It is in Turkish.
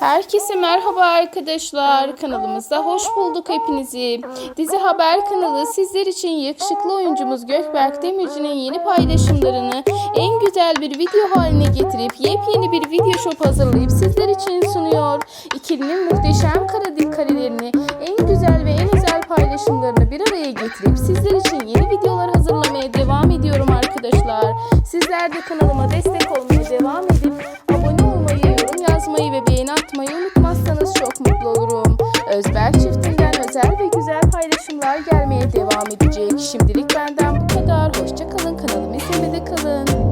Herkese merhaba arkadaşlar. Kanalımızda hoş bulduk hepinizi. Dizi Haber kanalı sizler için yakışıklı oyuncumuz Gökberk Demirci'nin yeni paylaşımlarını en güzel bir video haline getirip yepyeni bir video shop hazırlayıp sizler için sunuyor. İkilinin muhteşem kara karelerini en güzel ve en özel paylaşımlarını bir araya getirip sizler için yeni videolar hazırlamaya devam ediyorum arkadaşlar. Sizler de kanalıma destek edip tıklamayı ve beğeni atmayı unutmazsanız çok mutlu olurum. Özberk çiftinden özel ve güzel paylaşımlar gelmeye devam edecek. Şimdilik benden bu kadar. Hoşçakalın. Kanalımı izlemede kalın.